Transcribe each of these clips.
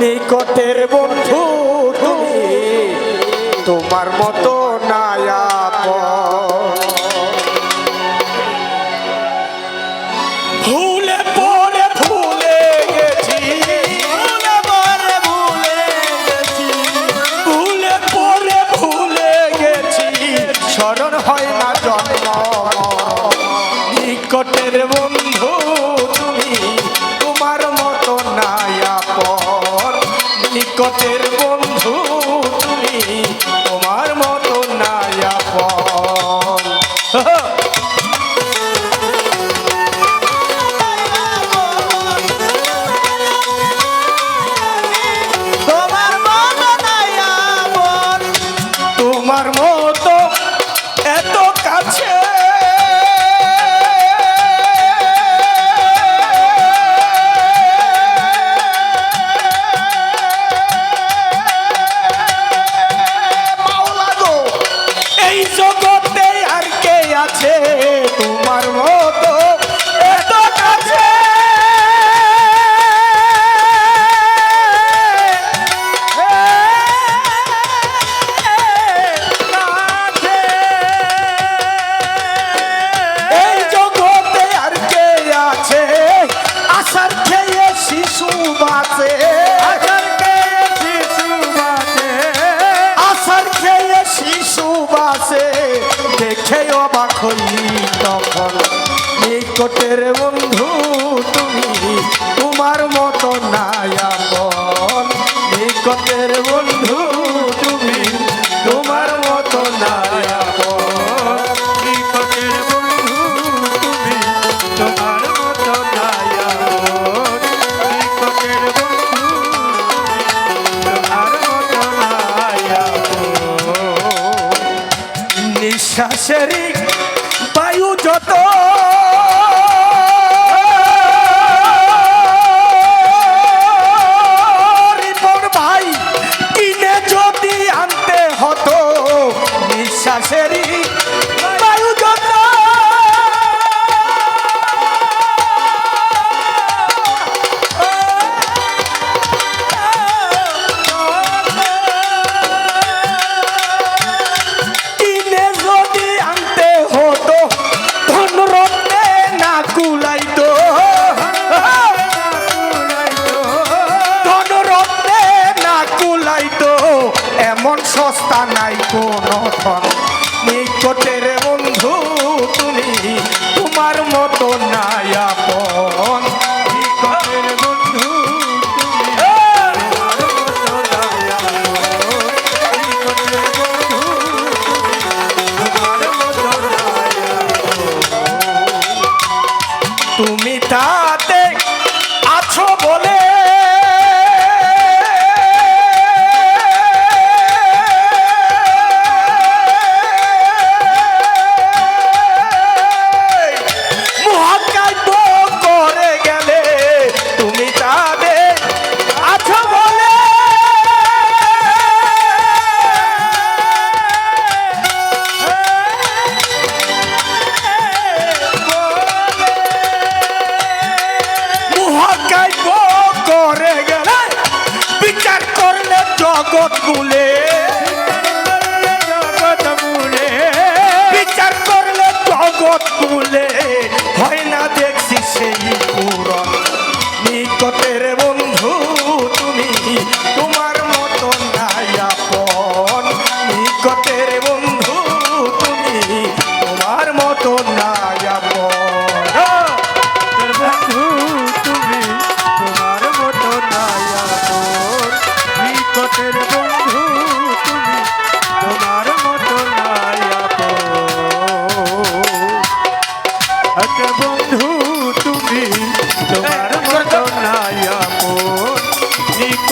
নিকটের বন্ধু তুমি। তোমার মতো নিকটের কে আছে তোমার মতো এত কাছে। এই জগতে আর কে আছে? আশার খেয়ে শিশু বাঁচে। বাঁচে। দেখে হইলি তখন। নিকটের বন্ধু তুমি, তোমার মতো নায়াপন। নিকটের বন্ধু তুমি, তোমার মতো নায়াপন। নিকটের বন্ধু তুমি, তোমার মতো নিঃশ্বাসেরই বায়ু যত নিকটের বন্ধু তুমি, তোমার মতো নাই আপন। নিকটের বন্ধু তুমি, তোমার মতো নাই আপন। বন্ধু তুমি, তোমার মতো নাই আপন। নিকটের বন্ধু তুমি, তোমার মতো নাই আপন।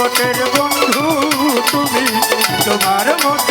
জগতের বন্ধু তুমি তোমার মতো